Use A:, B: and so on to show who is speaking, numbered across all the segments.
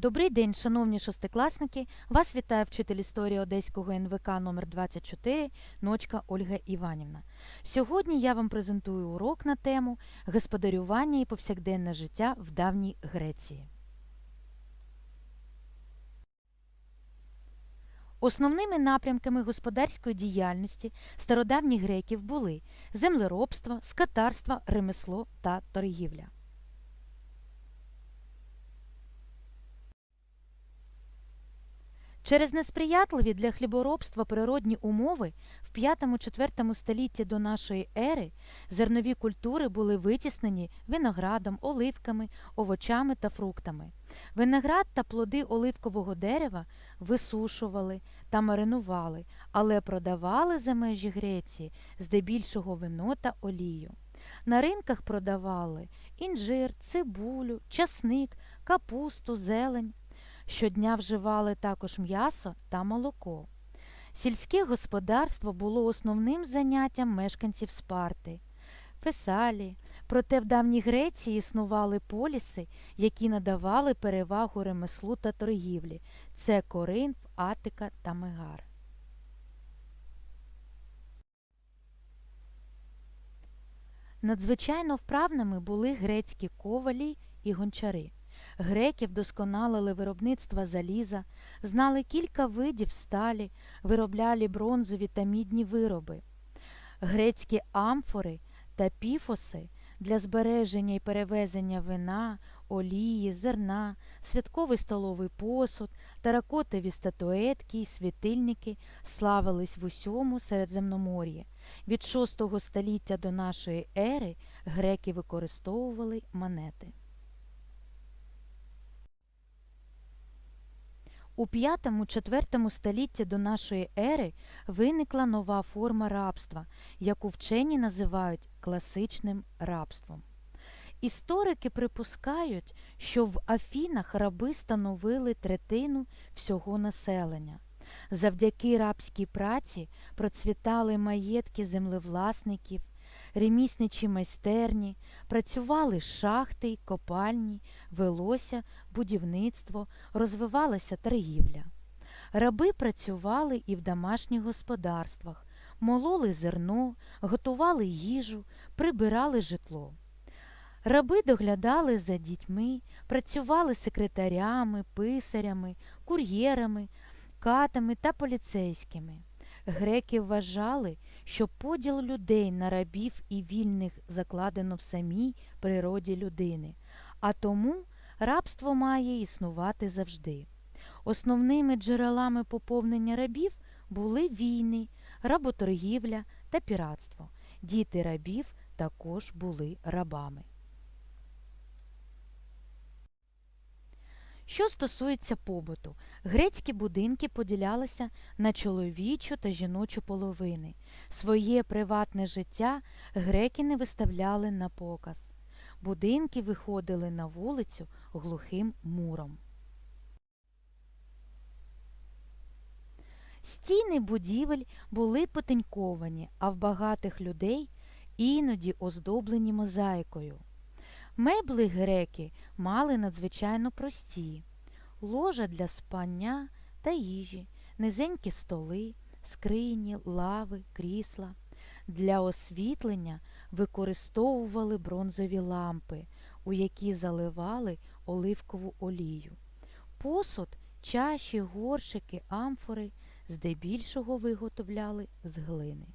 A: Добрий день, шановні шостикласники! Вас вітає вчитель історії Одеського НВК номер 24 Ночка Ольга Іванівна. Сьогодні я вам презентую урок на тему Господарювання і повсякденне життя в давній Греції. Основними напрямками господарської діяльності стародавніх греків були землеробство, скотарство, ремесло та торгівля. Через несприятливі для хліборобства природні умови в 5-4 столітті до нашої ери зернові культури були витіснені виноградом, оливками, овочами та фруктами. Виноград та плоди оливкового дерева висушували та маринували, але продавали за межі Греції здебільшого вино та олію. На ринках продавали інжир, цибулю, часник, капусту, зелень. Щодня вживали також м'ясо та молоко. Сільське господарство було основним заняттям мешканців Спарти, Фесалії. Проте в давній Греції існували поліси, які надавали перевагу ремеслу та торгівлі. Це Коринф, Атика та Мегар. Надзвичайно вправними були грецькі ковалі і гончари. Греки вдосконалили виробництво заліза, знали кілька видів сталі, виробляли бронзові та мідні вироби. Грецькі амфори та піфоси для збереження і перевезення вина, олії, зерна, святковий столовий посуд, теракотові статуетки і світильники славились в усьому Середземномор'ї. Від VI століття до нашої ери греки використовували монети. У 5-4 столітті до нашої ери виникла нова форма рабства, яку вчені називають класичним рабством. Історики припускають, що в Афінах раби становили третину всього населення. Завдяки рабській праці процвітали маєтки землевласників, ремісничі майстерні, працювали шахти й копальні, велося будівництво, розвивалася торгівля. Раби працювали і в домашніх господарствах, мололи зерно, готували їжу, прибирали житло. Раби доглядали за дітьми, працювали секретарями, писарями, кур'єрами, катами та поліцейськими. Греки вважали, що поділ людей на рабів і вільних закладено в самій природі людини, а тому рабство має існувати завжди. Основними джерелами поповнення рабів були війни, работоргівля та піратство. Діти рабів також були рабами. Що стосується побуту, грецькі будинки поділялися на чоловічу та жіночу половини. Своє приватне життя греки не виставляли на показ. Будинки виходили на вулицю глухим муром. Стіни будівель були потеньковані, а в багатих людей іноді оздоблені мозаїкою. Мебли греки мали надзвичайно прості ложа для спання та їжі, низенькі столи, скрині, лави, крісла. Для освітлення використовували бронзові лампи, у які заливали оливкову олію. Посуд, чаші, горшики, амфори здебільшого виготовляли з глини.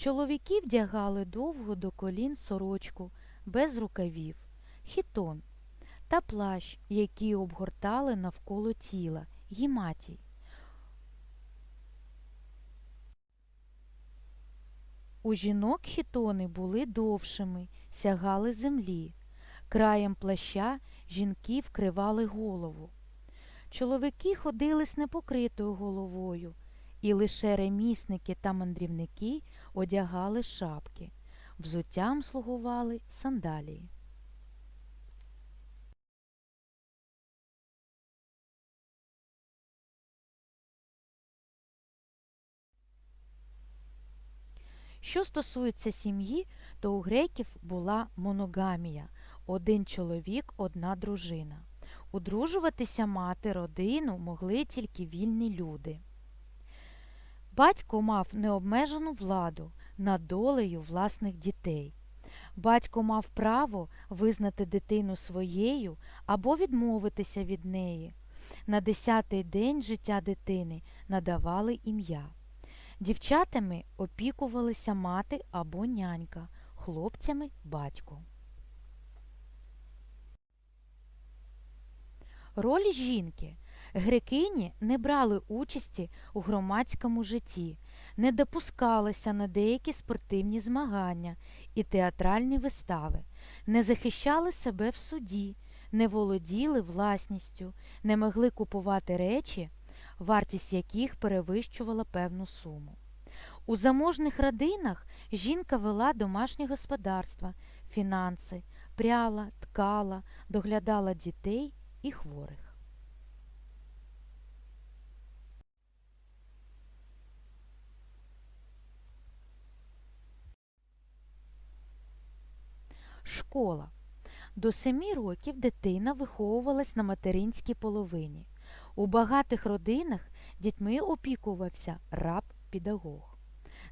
A: Чоловіки вдягали довгу до колін сорочку без рукавів, хітон та плащ, який обгортали навколо тіла, гіматій. У жінок хітони були довшими, сягали землі. Краєм плаща жінки вкривали голову. Чоловіки ходили з непокритою головою, і лише ремісники та мандрівники одягали шапки, взуттям слугували сандалії. Що стосується сім'ї, то у греків була моногамія один чоловік, одна дружина. Одружуватися мати родину могли тільки вільні люди. Батько мав необмежену владу над долею власних дітей. Батько мав право визнати дитину своєю або відмовитися від неї. На десятий день життя дитини надавали ім'я. Дівчатами опікувалися мати або нянька, хлопцями батько. Роль жінки. Грекині не брали участі у громадському житті, не допускалися на деякі спортивні змагання і театральні вистави, не захищали себе в суді, не володіли власністю, не могли купувати речі, вартість яких перевищувала певну суму. У заможних родинах жінка вела домашнє господарство, фінанси, пряла, ткала, доглядала дітей і хворих. Школа. До семи років дитина виховувалась на материнській половині. У багатих родинах дітьми опікувався раб-педагог.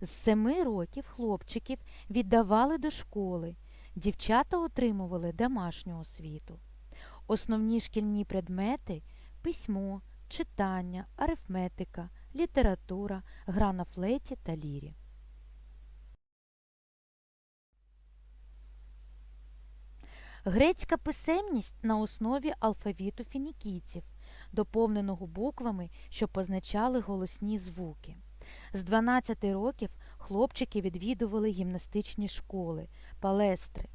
A: З семи років хлопчиків віддавали до школи, дівчата отримували домашню освіту. Основні шкільні предмети письмо, читання, арифметика, література, гра на флейті та лірі. Грецька писемність на основі алфавіту фінікійців, доповненого буквами, що позначали голосні звуки. З 12 років хлопчики відвідували гімнастичні школи, палестри.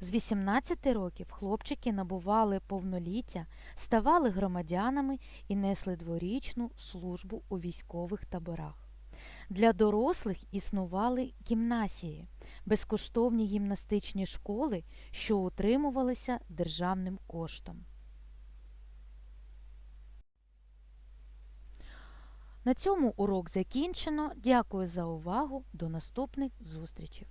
A: З 18 років хлопчики набували повноліття, ставали громадянами і несли дворічну службу у військових таборах. Для дорослих існували гімнасії, безкоштовні гімнастичні школи, що утримувалися державним коштом. На цьому урок закінчено. Дякую за увагу. До наступних зустрічей!